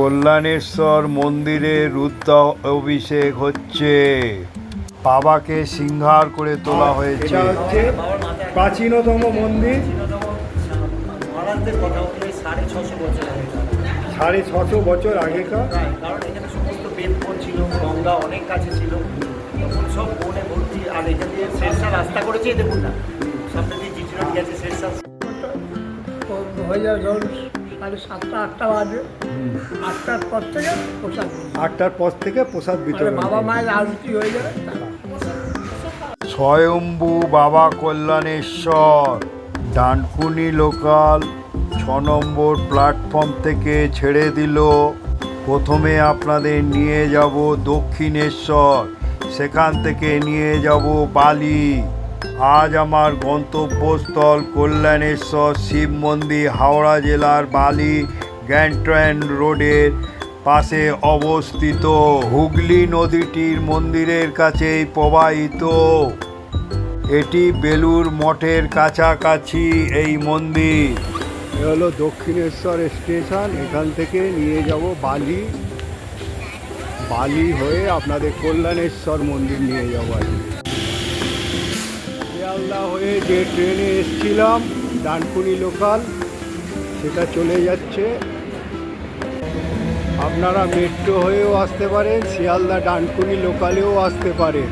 কল্যাণেশ্বর মন্দিরে রুদ্র অভিষেক হচ্ছে। বাবাকে সিংহার করে তোলা হয়েছে। প্রাচীনতম মন্দির। সাড়ে ছশো বছর আগেকার। কারণ এখানে সমস্ত বেদপন ছিল গঙ্গা অনেক কাছে ছিল তখন সব বনে ভর্তি আর এটা দিয়ে শেরশা রাস্তা করেছে দেখুন না সামনে দিয়ে জিটি রোড গেছে শেরশা হয়ে ধরুন সাতটা আটটা বাজে। আটটার পর থেকে প্রসাদ আটটার পর থেকে প্রসাদ বিতরণ। বাবা মায়ের আরতি হয়ে যাবে। স্বয়ম্ভু বাবা কল্যাণেশ্বর ডানকুনি লোকাল ছ নম্বর প্ল্যাটফর্ম থেকে ছেড়ে দিল। প্রথমে আপনাদের নিয়ে যাব দক্ষিণেশ্বর সেখান থেকে নিয়ে যাব বালি। আজ আমার গন্তব্যস্থল কল্যাণেশ্বর শিব মন্দির, হাওড়া জেলার বালি গ্যান্ট্রেন রোডের পাশে অবস্থিত হুগলি নদীটির মন্দিরের কাছেই প্রবাহিত। এটি বেলুর মঠের কাছাকাছি এই মন্দির। এ হলো দক্ষিণেশ্বর স্টেশন, এখান থেকে নিয়ে যাব বালি। বালি হয়ে আপনাদের কল্যাণেশ্বর মন্দির নিয়ে যাব আজকে। শিয়ালদা হয়ে যে ট্রেনে এসছিলাম, ডানকুনি লোকাল, সেটা চলে যাচ্ছে। আপনারা মেট্রো হয়েও আসতে পারেন, শিয়ালদা ডানকুনি লোকালেও আসতে পারেন।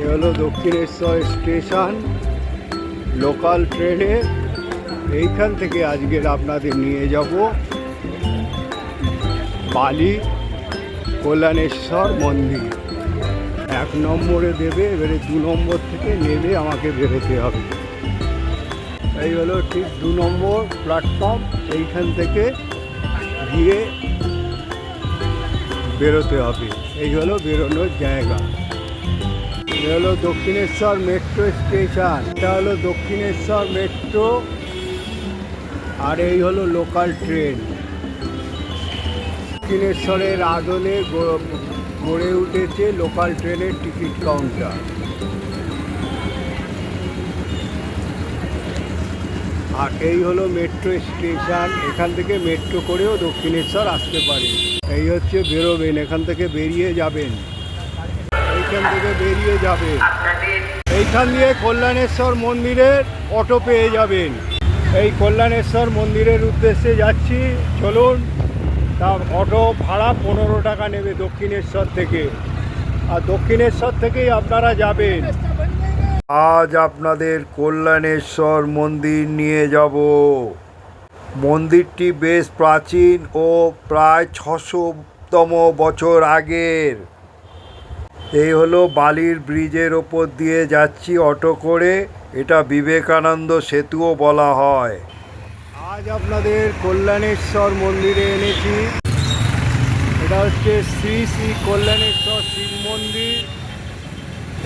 এ হলো দক্ষিণেশ্বর স্টেশন, লোকাল ট্রেনে। এইখান থেকে আজকের আপনাদের নিয়ে যাব। বালি, কল্যাণেশ্বর মন্দির। এক নম্বরে দেবে, এবারে দু নম্বর থেকে নেমে আমাকে বেরোতে হবে। এই হলো ঠিক দু নম্বর প্ল্যাটফর্ম এইখান থেকে গিয়ে বেরোতে হবে। এই হলো বেরোনোর জায়গা। এটা হলো দক্ষিণেশ্বর মেট্রো স্টেশন এটা হলো দক্ষিণেশ্বর মেট্রো আর এই হলো লোকাল ট্রেন দক্ষিণেশ্বরের আদলে গড়ে উঠেছে লোকাল ট্রেনের টিকিট কাউন্টার। আর এই হলো মেট্রো স্টেশন। এখান থেকে মেট্রো করেও দক্ষিণেশ্বর আসতে পারে। এই হচ্ছে বেরোবেন এখান থেকে বেরিয়ে যাবেন। এইখান থেকে বেরিয়ে যাবে এইখান দিয়ে কল্যাণেশ্বর মন্দিরের অটো পেয়ে যাবেন। এই কল্যাণেশ্বর মন্দিরের উদ্দেশ্যে যাচ্ছি। চলুন। তার অটো ভাড়া পনেরো টাকা নেবে দক্ষিণেশ্বর থেকে। আর দক্ষিণেশ্বর থেকেই আপনারা যাবেন। আজ আপনাদের কল্যাণেশ্বর মন্দির নিয়ে যাব। মন্দিরটি বেশ প্রাচীন ও প্রায় ছশোতম বছর আগের। এই হলো বালির ব্রিজের ওপর দিয়ে যাচ্ছি অটো করে। এটা বিবেকানন্দ সেতুও বলা হয়। আজ আপনাদের কল্যাণেশ্বর মন্দিরে এনেছি। এটা হচ্ছে শ্রী শ্রী কল্যাণেশ্বর শিব মন্দির।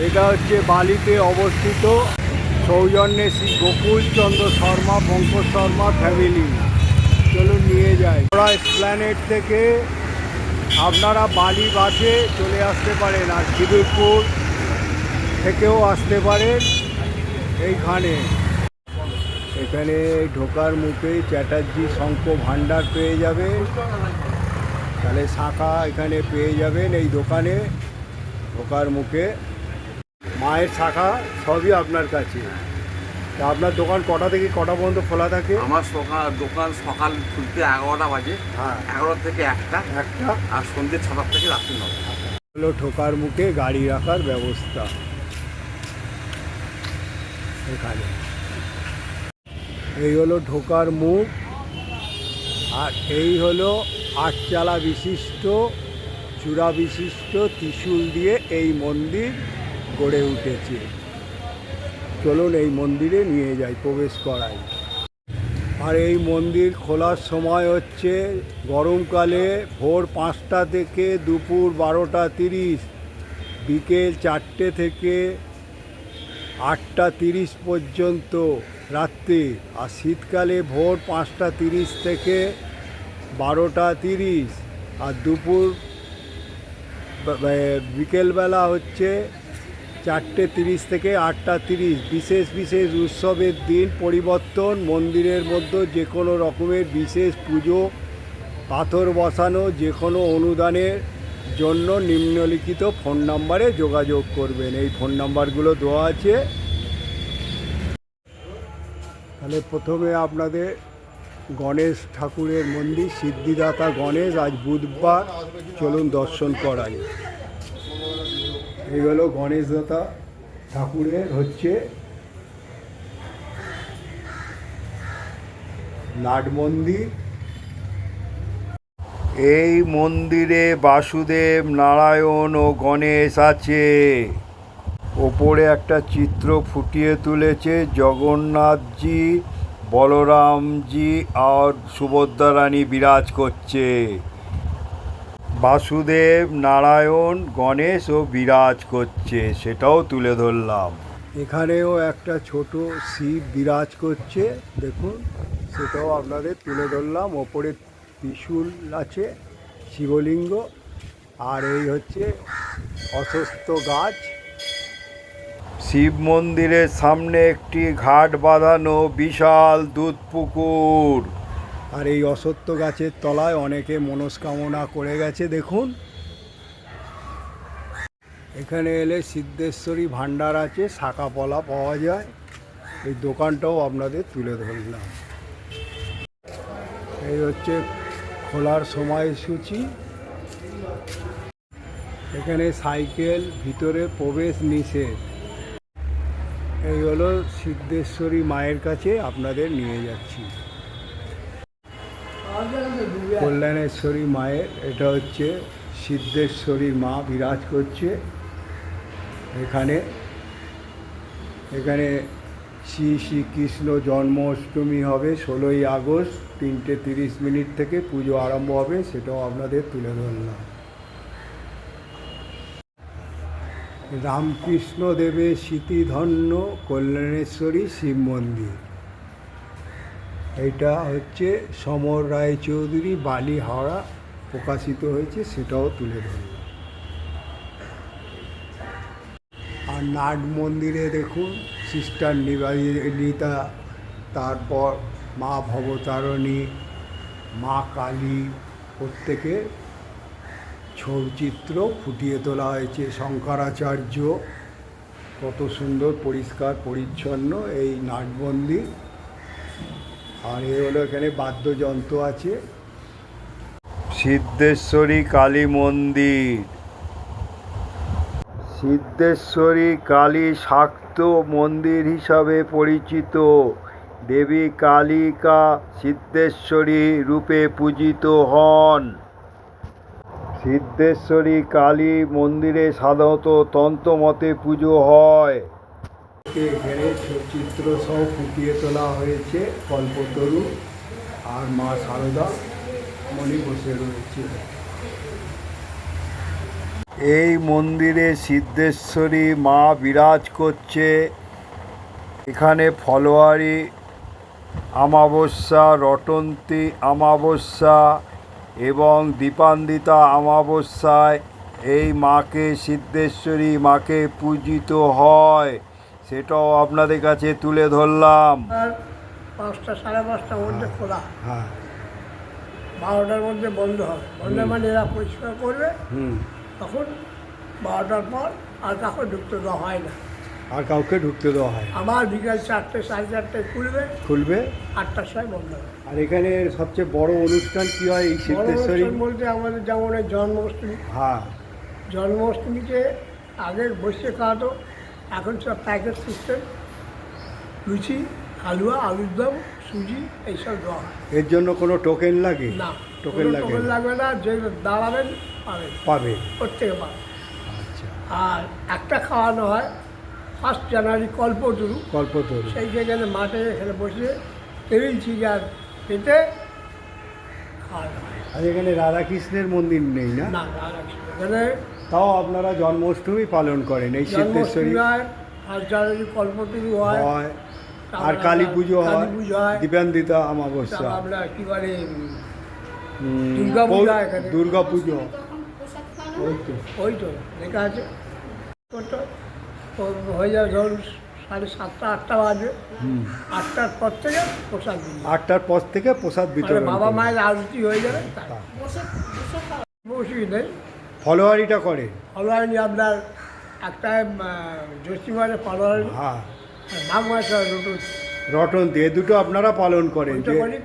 এটা হচ্ছে বালিতে অবস্থিত সৌজন্যে শ্রী গোকুলচন্দ্র শর্মা, পঙ্কজ শর্মা ফ্যামিলি চলুন নিয়ে যাই। ওরা স্প্ল্যানেট থেকে আপনারা বালি বাসে চলে আসতে পারেন আর খিদিরপুর থেকেও আসতে পারেন এইখানে। এখানে ঢোকার মুখে চ্যাটার্জি শঙ্খ ভাণ্ডার পেয়ে যাবে। তাহলে শাখা এখানে পেয়ে যাবেন এই দোকানে ঢোকার মুখে। মায়ের শাখা সবই আপনার কাছে। তা আপনার দোকান কটা থেকে কটা পর্যন্ত খোলা থাকে? আমার সকাল দোকান সকাল খুলতে এগারোটা বাজে। হ্যাঁ। এগারোটা থেকে একটা। একটা? আর সন্ধ্যে ছটা থেকে রাত্রি নটা। হলো ঢোকার মুখে গাড়ি রাখার ব্যবস্থা। এখানে। এই হলো ঢোকার মুখ, আর এই হলো আটচালা বিশিষ্ট, চূড়া বিশিষ্ট ত্রিশূল দিয়ে এই মন্দির গড়ে উঠেছে। চলুন এই মন্দিরে নিয়ে যাই, প্রবেশ করাই। আর এই মন্দির খোলার সময় হচ্ছে গরমকালে ভোর পাঁচটা থেকে দুপুর বারোটা তিরিশ, বিকেল চারটে থেকে আটটা তিরিশ পর্যন্ত। রাত্রে, আর শীতকালে ভোর পাঁচটা তিরিশ থেকে বারোটা তিরিশ, আর দুপুর বিকেলবেলা হচ্ছে চারটে তিরিশ থেকে আটটা তিরিশ। বিশেষ বিশেষ উৎসবের দিন পরিবর্তন, মন্দিরের মধ্যে যে কোনো রকমের বিশেষ পুজো, পাথর বসানো, যে কোনো অনুদানের জন্য নিম্নলিখিত ফোন নাম্বারে যোগাযোগ করবেন। এই ফোন নাম্বারগুলো দেওয়া আছে। তাহলে প্রথমে আপনাদের গণেশ ঠাকুরের মন্দির, সিদ্ধিদাতা গণেশ, আজ বুধবার। চলুন দর্শন করাই। এই হলো গণেশ দাতা ঠাকুরের হচ্ছে নাট মন্দির। এই মন্দিরে বাসুদেব, নারায়ণ ও গণেশ আছে। ওপরে একটা চিত্র ফুটিয়ে তুলেছে জগন্নাথজি, বলরামজি আর সুভদ্রা রানী বিরাজ করছে। বাসুদেব, নারায়ণ, গণেশ ও বিরাজ করছে, সেটাও তুলে ধরলাম। এখানেও একটা ছোট শিব বিরাজ করছে, দেখুন, সেটাও আপনাদের তুলে ধরলাম। ওপরে ত্রিশূল আছে, শিবলিঙ্গ, আর এই হচ্ছে অসুস্থ গাছ। শিব মন্দিরের সামনে একটি ঘাট বাঁধানো বিশাল দুধ পুকুর। আর এই অসত্য গাছের তলায় অনেকে মনস্কামনা করে গেছে, দেখুন। এখানে এলে সিদ্ধেশ্বরী ভাণ্ডার আছে শাখা পলা পাওয়া যায়। এই দোকানটাও আপনাদের তুলে ধরলাম। এই হচ্ছে খোলার সময়সূচি। এখানে সাইকেল, ভিতরে প্রবেশ নিষেধ। এই হলো সিদ্ধেশ্বরী মায়ের কাছে আপনাদের নিয়ে যাচ্ছি। কল্যাণেশ্বরী মায়ের, এটা হচ্ছে সিদ্ধেশ্বরী মা বিরাজ করছে। এখানে এখানে শ্রী শ্রীকৃষ্ণ জন্মাষ্টমী হবে ষোলোই আগস্ট, তিনটে তিরিশ মিনিট থেকে পুজো আরম্ভ হবে, সেটাও আপনাদের তুলে ধরলাম। রামকৃষ্ণ দেবের স্মৃতিধন্য কল্যাণেশ্বরী শিব মন্দির। এটা হচ্ছে সমর রায়চৌধুরী বালি হাওড়া প্রকাশিত হয়েছে, সেটাও তুলে ধরলাম আর নাট মন্দিরে দেখুন, সিস্টার নিবেদিতা তারপর মা ভবতারণী, মা কালী প্রত্যেকে ছবিচিত্র ফুটিয়ে তোলা হয়েছে শঙ্করাচার্য। কত সুন্দর, পরিষ্কার, পরিচ্ছন্ন এই নাট মন্দির আর এ হলো এখানে বাদ্যযন্ত্র আছে। সিদ্ধেশ্বরী কালী মন্দির। সিদ্ধেশ্বরী কালী শাক্ত মন্দির হিসাবে পরিচিত। দেবী কালিকা সিদ্ধেশ্বরী রূপে পূজিত হন। সিদ্ধেশ্বরী কালী মন্দিরে সাধারণত তন্ত্রমতে পুজো হয়। এখানে চিত্র সহ ফুটিয়ে তোলা হয়েছে কল্পতরু আর মা সারদা মণি বসে রয়েছে। এই মন্দিরে সিদ্ধেশ্বরী মা বিরাজ করছে। এখানে ফলোয়ারি আমাবস্যা রটন্তী আমাবস্যা এবং দীপান্বিতা অমাবস্যায় এই মাকে সিদ্ধেশ্বরী মাকে পূজিত হয়। সেটাও আপনাদের কাছে তুলে ধরলাম। আর পাঁচটা সাড়ে পাঁচটার মধ্যে খোলা। হ্যাঁ। বারোটার মধ্যে বন্ধ হবে বন্ধ মানে এরা পরিষ্কার করবে। হুম। তখন বারোটার পর আর কাউকে ঢুকতে দেওয়া হয় না। আর কাউকে ঢুকতে দেওয়া হয়। আবার বিকাল চারটে সাড়ে চারটায় খুলবে। খুলবে। আটটার সময় বন্ধ হবে আর এখানে সবচেয়ে বড় অনুষ্ঠান কি হয় এই সিদ্ধেশ্বরী? বলতে আমাদের যেমন জন্মাষ্টমী। হ্যাঁ। জন্মাষ্টমীতে আগে বসে খাওয়াতো এখন সব প্যাকেট সিস্টেম লুচি হালুয়া আলুর দম সুজি এইসব দেওয়া এর জন্য কোনো টোকেন লাগে? না টোকেন কোনো লাগে টোকেন লাগবে না যে দাঁড়াবেন পাবেন। পাবে প্রত্যেকে পাবেন। আচ্ছা। আর একটা খাওয়ানো হয় ফার্স্ট জানুয়ারি কল্পতরু। কল্পতরু। সেই যেখানে মাঠে এখানে বসে টেবিল চিকার পেতে আর এখানে রাধাকৃষ্ণের মন্দির নেই না? না এখানে তাও আপনারা জন্মাষ্টমী পালন করেন এই সিদ্ধেশ্বরী। হয় ফার্স্ট কল্পতরু হয় আর কালী পুজো হয়। দীপান্বিতা অমাবস্যা। আমরা কি বলে উম, দুর্গা পূজা এখানে। দুর্গা পুজো। ওই তো ওই তো লেখা আছে। হয়ে যাবে ধরুন সাড়ে সাতটা আটটা বাজবে। আটটার পর থেকে প্রসাদ আটটার পর থেকে প্রসাদ বিতরণ বাবা মায়ের আরতি হয়ে যাবে। অসুবিধা নেই। ফলোয়ারিটা করে। ফলোয়ারি আপনার একটা জ্যোষ্ঠীমারে ফলোয়ারি। হ্যাঁ মাসে রটন। দিয়ে দুটো আপনারা পালন করেন।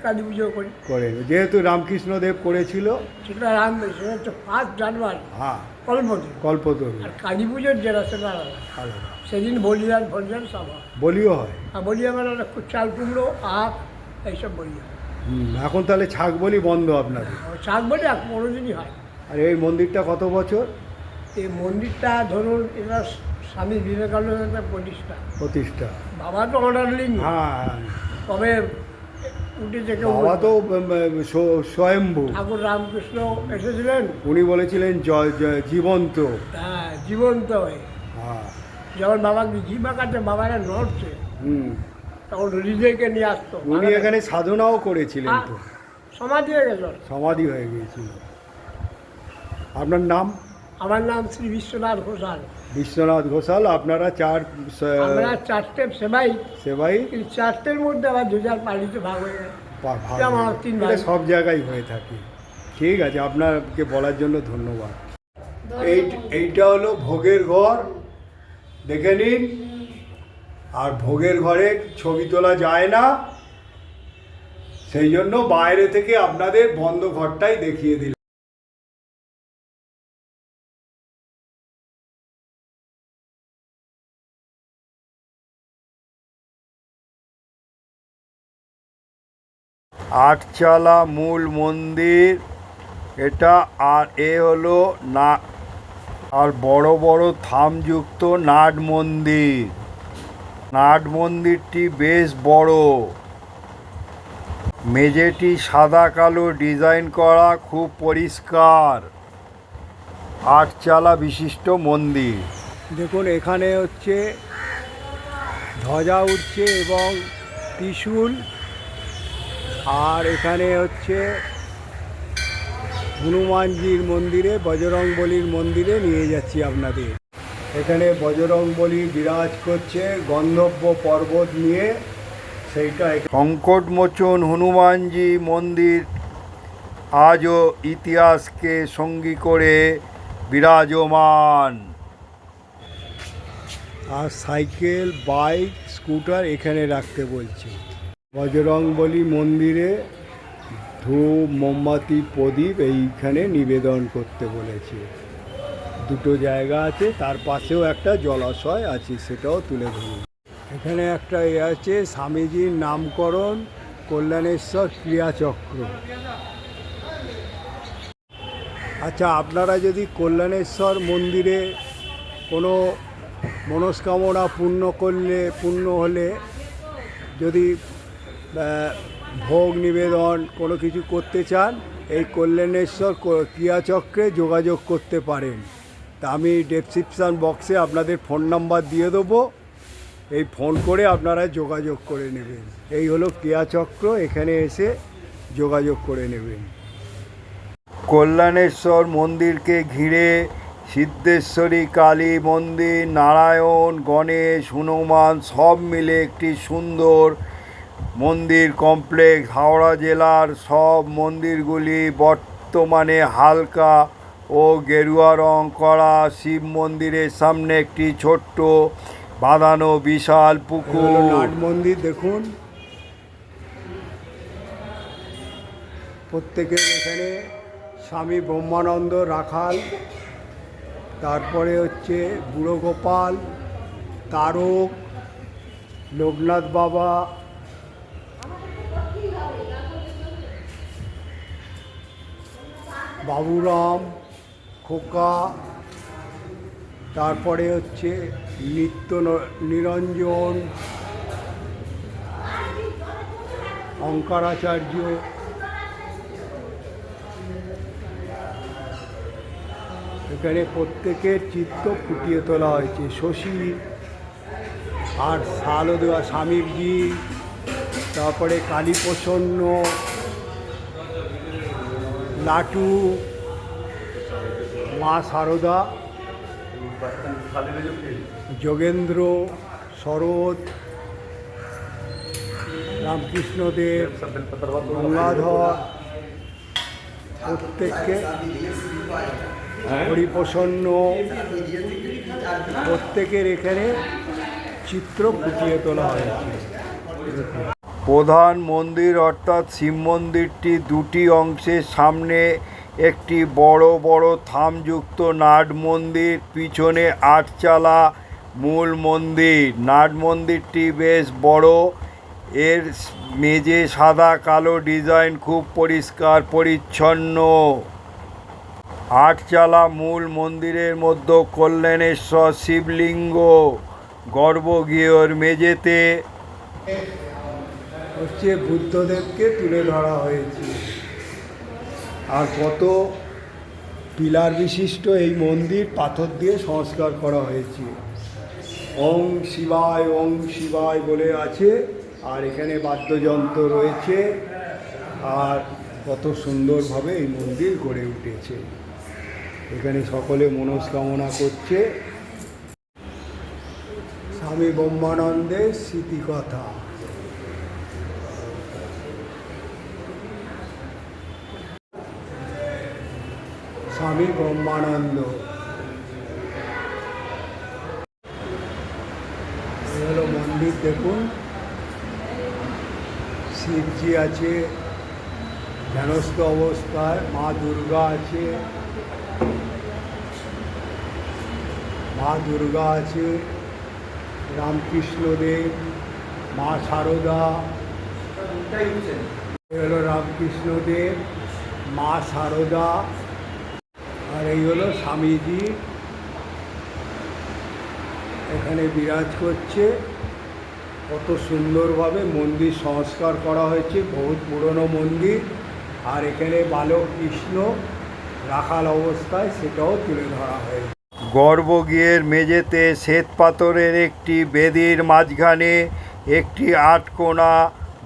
কালী পুজো করি। করেন। যেহেতু রামকৃষ্ণদেব করেছিল। সেটা রাম সেটা হচ্ছে ফার্স্ট জানুয়ারি। হ্যাঁ কল্পতি কল্পতরু। আর কালী পুজোর যেটা সেটা আলাদা। আলাদা। সেদিন বলিয়ান ফলিয়ান সব হয়। বলিও হয়। আর মানে একটা চাল কুমড়ো আখ এইসব বলি হয়। এখন তাহলে ছাগ বলি বন্ধ আপনাদের। আর বলি এক পনেরো দিনই হয়। আর এই মন্দিরটা কত বছর? এই মন্দিরটা ধরুন এটা স্বামী বিবেকানন্দের প্রতিষ্ঠা। প্রতিষ্ঠা। বাবা তো অর্ডার অর্ডারলিং হ্যাঁ কবে উঠেছে বাবা তো স্বয়ম্ভু। ঠাকুর রামকৃষ্ণ এসেছিলেন। উনি বলেছিলেন জয় জয় জীবন্ত। হ্যাঁ জীবন্ত হয়ে। হ্যাঁ। যখন বাবাকে জিমা কাটে বাবারা নড়ছে হুম। তখন হৃদয়কে নিয়ে আসতো। উনি এখানে সাধনাও করেছিলেন হ্যাঁ, তো। সমাধি হয়ে গেল সমাধি হয়ে গিয়েছিল। আপনার নাম? আমার নাম শ্রী বিশ্বনাথ ঘোষাল। বিশ্বনাথ ঘোষাল আপনারা চার আমরা চারটে সেবাই। সেবাই? চারটের মধ্যে আবার দু চার পালিতে ভাগ হয়ে গেছে। সব জায়গায় হয়ে থাকে। ঠিক আছে আপনাকে বলার জন্য ধন্যবাদ। এই এইটা হলো ভোগের ঘর। দেখে নিন। আর ভোগের ঘরে ছবি তোলা যায় না। সেই জন্য বাইরে থেকে আপনাদের বন্ধ ঘরটাই দেখিয়ে দিল আটচালা মূল মন্দির। এটা আর এ হলো না, আর বড় বড় থামযুক্ত নাট মন্দির। নাট মন্দিরটি বেশ বড়। মেঝেটি সাদা কালো ডিজাইন করা, খুব পরিষ্কার। আটচালা বিশিষ্ট মন্দির। দেখুন, এখানে হচ্ছে ধ্বজা উঠছে এবং ত্রিশূল আর এখানে হচ্ছে হনুমানজির মন্দিরে বজরং বলির মন্দিরে নিয়ে যাচ্ছি আপনাদের। এখানে বজরং বলি বিরাজ করছে গন্ধব্য পর্বত নিয়ে। সেইটা সংকটমোচন হনুমানজি মন্দির আজও ইতিহাসকে সঙ্গী করে বিরাজমান। আর সাইকেল বাইক স্কুটার এখানে রাখতে বলছে। বজরং বলি মন্দিরে ধূপ, মোমবাতি, প্রদীপ এইখানে নিবেদন করতে বলেছে। দুটো জায়গা আছে, তার পাশেও একটা জলাশয় আছে, সেটাও তুলে ধরুন। এখানে একটা এ আছে, স্বামীজির নামকরণ, কল্যাণেশ্বর ক্রিয়াচক্র। আচ্ছা আপনারা যদি কল্যাণেশ্বর মন্দিরে কোনো মনস্কামনা পূর্ণ করলে, পূর্ণ হলে যদি ভোগ নিবেদন, কোনো কিছু করতে চান, এই কল্যাণেশ্বর ক্রিয়াচক্রে যোগাযোগ করতে পারেন। তা আমি ডেসক্রিপশান বক্সে আপনাদের ফোন নাম্বার দিয়ে দেবো। এই ফোন করে আপনারা যোগাযোগ করে নেবেন। এই হলো ক্রিয়াচক্র, এখানে এসে যোগাযোগ করে নেবেন। কল্যাণেশ্বর মন্দিরকে ঘিরে সিদ্ধেশ্বরী, কালী মন্দির, নারায়ণ, গণেশ, হনুমান সব মিলে একটি সুন্দর মন্দির কমপ্লেক্স, হাওড়া জেলার সব মন্দিরগুলি বর্তমানে হালকা ও গেরুয়া রং করা। শিব মন্দিরের সামনে একটি ছোট্ট বাঁধানো বিশাল পুকুর। মন্দির, দেখুন। প্রত্যেকের এখানে স্বামী ব্রহ্মানন্দ রাখাল, তারপরে হচ্ছে বুড়ো গোপাল, তারক, লোকনাথ বাবা বাবুরাম খোকা, তারপরে হচ্ছে নিত্য নিরঞ্জন, অঙ্কারাচার্য, এখানে প্রত্যেকের চিত্ত ফুটিয়ে তোলা হয়েছে। শশী আর শালও দেওয়া স্বামীজি, তারপরে কালীপ্রসন্ন লাটু, মা সারদা, যোগেন্দ্র, শরৎ, রামকৃষ্ণদেব, গঙ্গাধর, প্রত্যেককে হরিপ্রসন্ন প্রত্যেকের এখানে চিত্র ফুটিয়ে তোলা হয়েছে। প্রধান মন্দির অর্থাৎ শিব মন্দিরটি দুটি অংশের সামনে একটি বড় বড় থামযুক্ত নাট মন্দির, পিছনে আটচালা মূল মন্দির। নাট মন্দিরটি বেশ বড়, এর মেঝে সাদা কালো ডিজাইন খুব পরিষ্কার, পরিচ্ছন্ন। আটচালা মূল মন্দিরের মধ্যে কল্যাণেশ্বর শিবলিঙ্গ গর্ভগৃহর মেঝেতে। হচ্ছে বুদ্ধদেবকে তুলে ধরা হয়েছে। আর কত পিলার বিশিষ্ট এই মন্দির পাথর দিয়ে সংস্কার করা হয়েছে। ওং শিবায় ওং শিবায় বলে আছে, আর এখানে বাদ্যযন্ত্র রয়েছে, আর কত সুন্দরভাবে এই মন্দির গড়ে উঠেছে। এখানে সকলে মনস্কামনা করছে। স্বামী ব্রহ্মানন্দের স্মৃতিকথা। স্বামী ব্রহ্মানন্দ। হলো মন্দির, দেখুন। শিবজি আছে, ধ্যানস্থ অবস্থায়, মা দুর্গা আছে। মা দুর্গা আছে, রামকৃষ্ণদেব, মা এই হলো রামকৃষ্ণদেব, মা শারদা আর এই হলো স্বামীজি। এখানে বিরাজ করছে। কত সুন্দরভাবে মন্দির সংস্কার করা হয়েছে, বহুত পুরনো মন্দির। আর এখানে বালক কৃষ্ণ রাখাল অবস্থায় সেটাও তুলে ধরা হয়েছে। গর্ভগৃহের মেঝেতে শ্বেত পাথরের একটি বেদির মাঝখানে একটি আটকোনা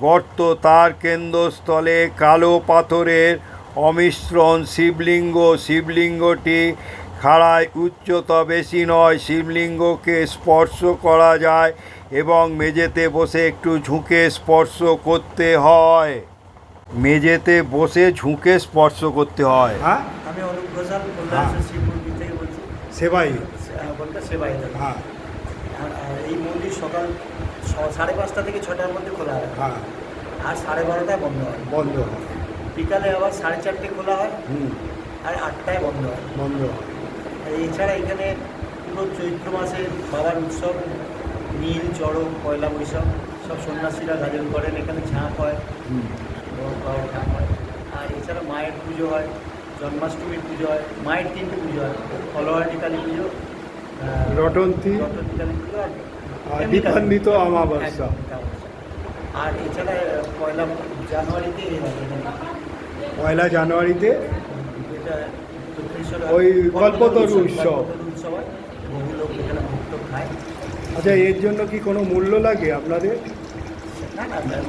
গর্ত। তার কেন্দ্রস্থলে কালো পাথরের অমিশ্রণ শিবলিঙ্গ শিবলিঙ্গটি খাড়ায় উচ্চতা বেশি নয়। শিবলিঙ্গকে স্পর্শ করা যায় এবং মেঝেতে বসে একটু ঝুঁকে স্পর্শ করতে হয়। মেঝেতে বসে ঝুঁকে স্পর্শ করতে হয়। হ্যাঁ? আমি অনুপ ঘোষাল কল্যাণেশ্বর শিব মন্দির থেকে বলছি। সেবাই। সেবাই। হ্যাঁ। এই মন্দির সকাল সাড়ে পাঁচটা থেকে ছটার মধ্যে খোলা হয়। হ্যাঁ। আর সাড়ে বারোটায় বন্ধ হয়। বন্ধ হয়। বিকালে আবার সাড়ে চারটে খোলা হয়। হুম। আর আটটায় বন্ধ হয়। বন্ধ হয়। আর এছাড়া এখানে পুরো চৈত্র মাসে বাবার উৎসব নীল চড়ক পয়লা বৈশাখ সব সন্ন্যাসীরা গাজন করেন। এখানে ঝাঁপ হয়। বাবার ঝাঁপ হয়। আর এছাড়া মায়ের পুজো হয়। জন্মাষ্টমীর পুজো হয়। মায়ের তিনটে পুজো হয়। ফলোয়ারি কালী পুজো রটন্তী রটন্তী কালী পুজো আর আর এমনি দীপান্বিত অমাবস্যা। আর এছাড়া পয়লা জানুয়ারিতে। পয়লা জানুয়ারিতে ওই কল্পতরু উৎসব। আচ্ছা এর জন্য কি কোনো মূল্য লাগে আপনাদের?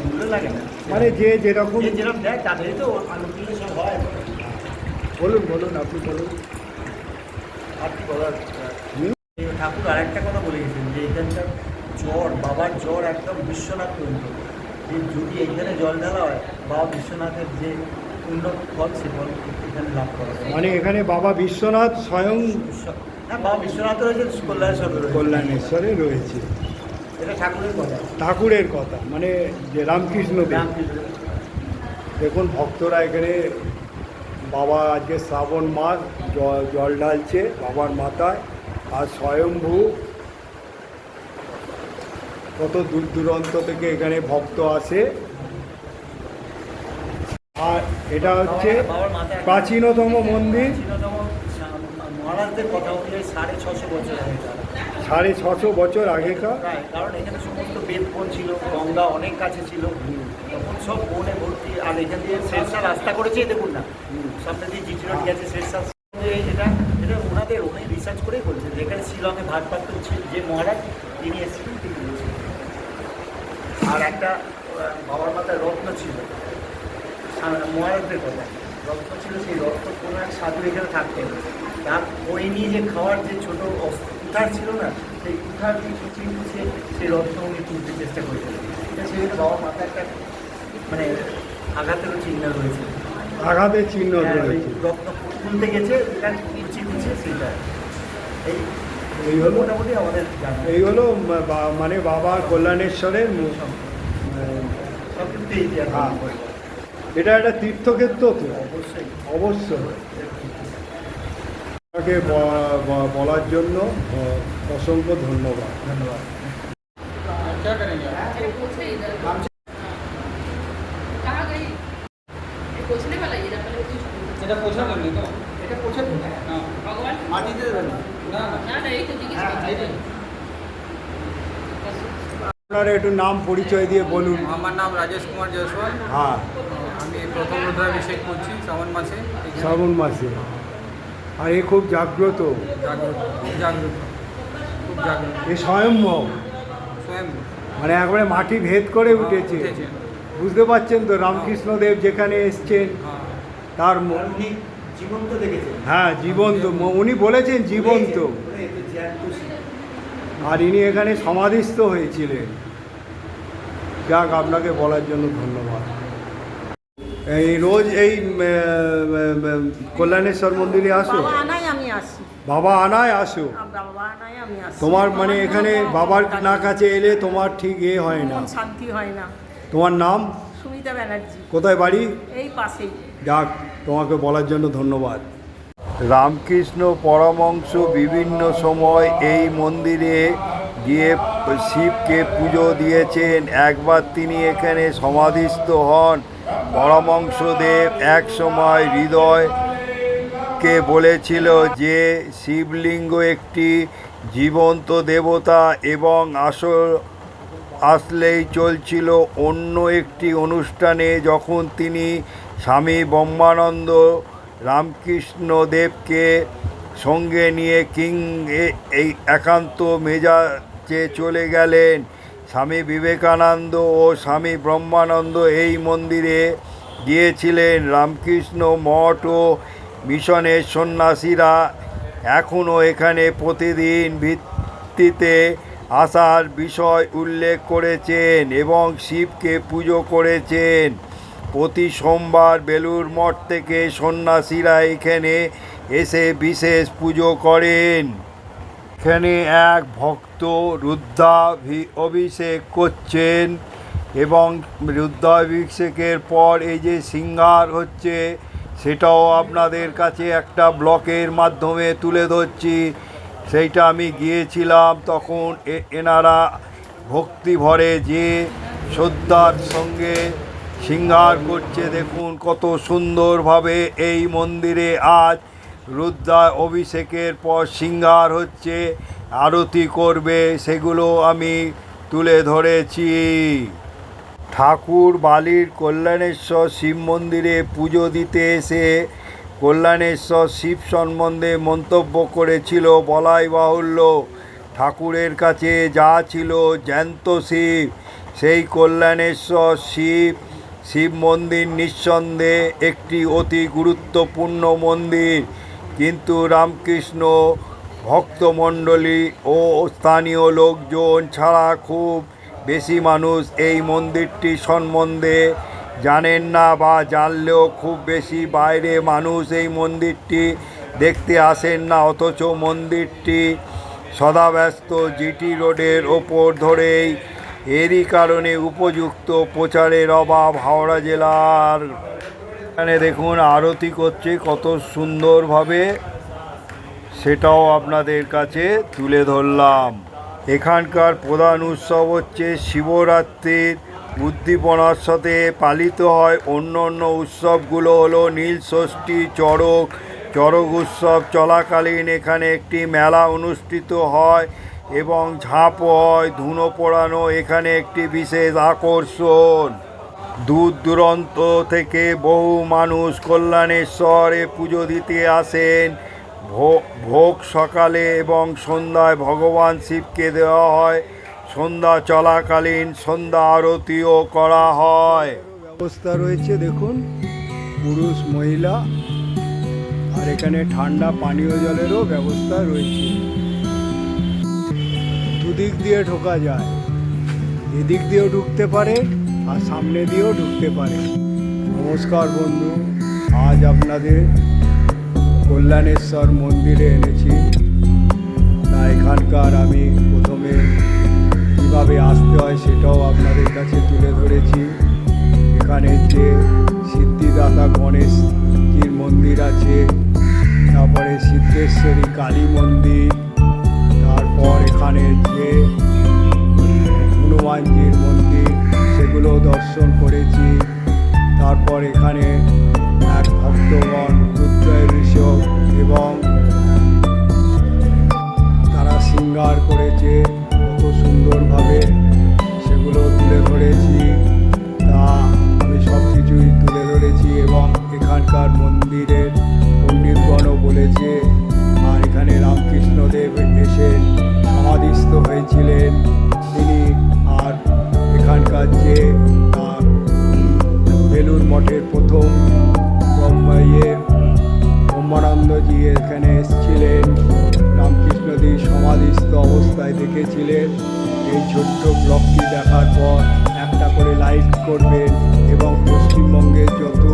মূল্য লাগে না মানে যে যেরকম যেরকম দেয় তো হয় বলুন বলুন, আপনি বলুন। আর কি ঠাকুর আরেকটা কথা বলে গেছেন যে এখানকার জ্বর, বাবার জ্বর একদম বিশ্বনাথ পর্যন্ত। যদি এখানে জল ঢালা হয়, বাবা বিশ্বনাথের যে পূর্ণ ফল সে ফল এখানে লাভ করা মানে এখানে বাবা বিশ্বনাথ স্বয়ং হ্যাঁ বাবা বিশ্বনাথ রয়েছে কল্যাণেশ্বর কল্যাণেশ্বরে রয়েছে। এটা ঠাকুরের কথা। ঠাকুরের কথা মানে যে রামকৃষ্ণ দেখুন ভক্তরা এখানে বাবা আজকে শ্রাবণ মাস জল জল ঢালছে বাবার মাথায় আর স্বয়ংভূ কত দূর দূরান্ত থেকে এখানে ভক্ত আসে। আর এটা হচ্ছে প্রাচীনতম মন্দির। মহারাজদের কথা অনুযায়ী সাড়ে ছশো বছর আগেকার। সাড়ে ছশো বছর আগেকার কারণ এখানে সমস্ত বেদবন ছিল গঙ্গা অনেক কাছে ছিল তখন সব বনে ভর্তি আর এখান দিয়ে শেরশাহ রাস্তা করেছে দেখুন না সামনে দিয়ে জিটি রোড গেছে শেরশাহ এটা এটা ওনাদের উনি রিসার্চ করেই বলছেন যেখানে শিলংয়ে ভারপ্রাপ্ত ছিল যে মহারাজ তিনি এসেছিলেন তিনি আর একটা বাবার মাথায় রত্ন ছিল। মহারাজদের কথা। রত্ন ছিল সেই রত্ন কোনো এক সাধু এখানে থাকতেন তার ওই নিয়ে যে খাওয়ার যে ছোট কুঠার ছিল না সেই কুঠার দিয়ে কুচিয়ে কুচিয়ে সেই রত্ন উনি তুলতে চেষ্টা করেছিলেন সেখানে বাবা মাথা একটা মানে আঘাতেরও চিহ্ন রয়েছে। আঘাতের চিহ্ন হ্যাঁ, রয়েছে। রত্ন তুলতে গেছে এটা কুচিয়ে কুচিয়ে সেইটা। এই এই হলো মোটামুটি আমাদের এই হলো মানে বাবা কল্যাণেশ্বরের কিন্তু ইতিহাস হ্যাঁ। এটা একটা তীর্থক্ষেত্র তো অবশ্যই অবশ্যই। আপনাকে বলার জন্য অসংখ্য ধন্যবাদ। ধন্যবাদ। হ্যাঁ। আপনার একটু নাম পরিচয় দিয়ে বলুন। আমার নাম রাজেশ কুমার জয়সওয়াল। হ্যাঁ। প্রথম রুদ্রাভিষেক করছি শ্রাবণ মাসে। শ্রাবণ মাসে। আর এ খুব জাগ্রত। জাগ্রত খুব জাগ্রত খুব জাগ্রত। এ স্বয়ম্ভব। স্বয়ং মানে একবারে মাটি ভেদ করে উঠেছে। উঠেছে। বুঝতে পারছেন তো রামকৃষ্ণদেব যেখানে এসছেন হ্যাঁ। তার ম- জীবন্ত দেখেছেন। হ্যাঁ জীবন্ত। উনি বলেছেন জীবন্ত। আর ইনি এখানে সমাধিস্থ হয়েছিলেন। যাক আপনাকে বলার জন্য ধন্যবাদ। এই রোজ এই কল্যাণেশ্বর মন্দিরে আসো। বাবা আনাই আমি আসি। বাবা আনায় আসো। বাবা আনাই আমি আসি। তোমার মানে এখানে বাবার না কাছে এলে তোমার ঠিক এ হয় না। শান্তি হয় না। তোমার নাম? সুমিতা ব্যানার্জি। কোথায় বাড়ি? এই পাশেই। যাক তোমাকে বলার জন্য ধন্যবাদ। রামকৃষ্ণ পরমংশ বিভিন্ন সময় এই মন্দিরে গিয়ে শিবকে পুজো দিয়েছেন। একবার তিনি এখানে সমাধিস্থ হন। পরমংশদেব এক সময় হৃদয়কে বলেছিল যে, শিবলিঙ্গ একটি জীবন্ত দেবতা এবং আসল আসলেই চলছিল অন্য একটি অনুষ্ঠানে যখন তিনি স্বামী ব্রহ্মানন্দ রামকৃষ্ণদেবকে সঙ্গে নিয়ে কিং একান্ত মেজাজে চলে গেলেন। স্বামী বিবেকানন্দ ও স্বামী ব্রহ্মানন্দ এই মন্দিরে গিয়েছিলেন। রামকৃষ্ণ মঠ ও মিশনের সন্ন্যাসীরা এখনও এখানে প্রতিদিন ভিত্তিতে আসার বিষয় উল্লেখ করেছেন এবং শিবকে পুজো করেছেন। প্রতি সোমবার বেলুর মঠ থেকে সন্ন্যাসীরা এখানে এসে বিশেষ পুজো করেন। এখানে এক ভক্ত রুদ্রাভি অভিষেক করছেন এবং রুদ্রাভিষেকের পর এই যে সিঙ্গার হচ্ছে, সেটাও আপনাদের কাছে একটা ব্লকের মাধ্যমে তুলে ধরছি। সেইটা আমি গিয়েছিলাম, তখন এনারা ভক্তি ভরে যে শ্রদ্ধার সঙ্গে সিঙ্গার করছে, দেখুন কত সুন্দরভাবে এই মন্দিরে আজ রুদ্রা অভিষেকের পর সিঙ্গার হচ্ছে। আরতি করবে, সেগুলো আমি তুলে ধরেছি। ঠাকুর বালির কল্যাণেশ্বর শিব মন্দিরে পুজো দিতে এসে কল্যাণেশ্বর শিব সম্বন্ধে মন্তব্য করেছিল বলাই বাহুল্য। ঠাকুরের কাছে যা ছিল জ্যান্ত শিব, সেই কল্যাণেশ্বর শিব শিব মন্দির নিঃসন্দেহে একটি অতি গুরুত্বপূর্ণ মন্দির। কিন্তু রামকৃষ্ণ ভক্তমণ্ডলী ও স্থানীয় লোকজন ছাড়া খুব বেশি মানুষ এই মন্দিরটি সম্বন্ধে জানেন না বা জানলেও খুব বেশি বাইরে মানুষ এই মন্দিরটি দেখতে আসেন না। অথচ মন্দিরটি সদাব্যস্ত জিটি রোডের ওপর ধরেই। এরই কারণে উপযুক্ত প্রচারের অভাব হাওড়া জেলার। এখানে দেখুন, আরতি করছে কত সুন্দরভাবে। সেটাও আপনাদের কাছে তুলে ধরলাম। এখানকার প্রধান উৎসব হচ্ছে শিবরাত্রির। উদ্দীপনার সাথে পালিত হয় অন্য অন্য উৎসবগুলো হলো নীলষষ্ঠী চড়ক। চড়ক উৎসব চলাকালীন এখানে একটি মেলা অনুষ্ঠিত হয় এবং ঝাঁপ হয়, ধুনো পোড়ানো, এখানে একটি বিশেষ আকর্ষণ। দূর দূরান্ত থেকে বহু মানুষ কল্যাণেশ্বরে পুজো দিতে আসেন। ভোগ সকালে এবং সন্ধ্যায় ভগবান শিবকে দেওয়া হয়। সন্ধ্যা চলাকালীন সন্ধ্যা আরতিও করা হয়। ব্যবস্থা রয়েছে, দেখুন। পুরুষ, মহিলা, আর এখানে ঠান্ডা পানীয় জলেরও ব্যবস্থা রয়েছে। দুদিক দিয়ে ঢোকা যায়। এদিক দিয়েও ঢুকতে পারে, আর সামনে দিয়েও ঢুকতে পারে। নমস্কার বন্ধু, আজ আপনাদের কল্যাণেশ্বর মন্দিরে এনেছি। তা এখানকার আমি প্রথমে কীভাবে আসতে হয় সেটাও আপনাদের কাছে তুলে ধরেছি। এখানে যে সিদ্ধিদাতা গণেশজির মন্দির আছে, তারপরে সিদ্ধেশ্বরী কালী মন্দির, তারপর এখানে যে হনুমানজির মন্দির, সেগুলো দর্শন করেছি। তারপর এখানে এক ভক্তগণ রুদ্রয় ঋষভ এবং তারা শৃঙ্গার করেছে, কত সুন্দরভাবে সেগুলো তুলে ধরেছি। তা আমি সব কিছুই তুলে ধরেছি এবং এখানকার মন্দিরের পণ্ডিতগণও বলেছে, আর এখানে রামকৃষ্ণদেব এসে সমাধিস্থ হয়েছিলেন তিনি আর এখানকার যে বেলুর মঠের প্রথম ইয়ে ব্রহ্মানন্দজি এখানে এসেছিলেন। রামকৃষ্ণদেব সমাধিস্থ অবস্থায় দেখেছিলেন। এই ছোট্ট ব্লগটি দেখার পর একটা করে লাইক করবেন এবং পশ্চিমবঙ্গের যত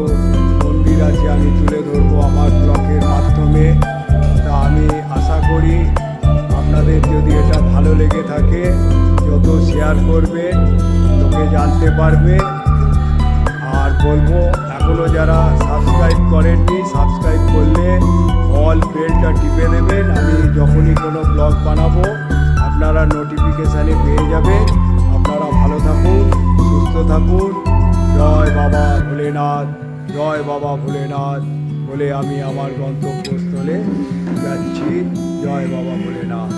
মন্দির আছে আমি তুলে ধরবো আমার ব্লগের মাধ্যমে। তা আমি আশা করি আপনাদের যদি এটা ভালো লেগে থাকে, যত শেয়ার করবে, লোকে জানতে পারবে। আর বলব এখনও যারা সাবস্ক্রাইব করেননি সাবস্ক্রাইব করলে অল বেলটা টিপে দেবেন। আমি যখনই কোনো ব্লগ বানাবো, আপনারা নোটিফিকেশানে পেয়ে যাবেন। আপনারা ভালো থাকুন, সুস্থ থাকুন। জয় বাবা ভোলেনাথ, জয় বাবা ভোলেনাথ বলে আমি আমার গন্তব্যস্থলে যাচ্ছি। জয় বাবা ভোলেনাথ।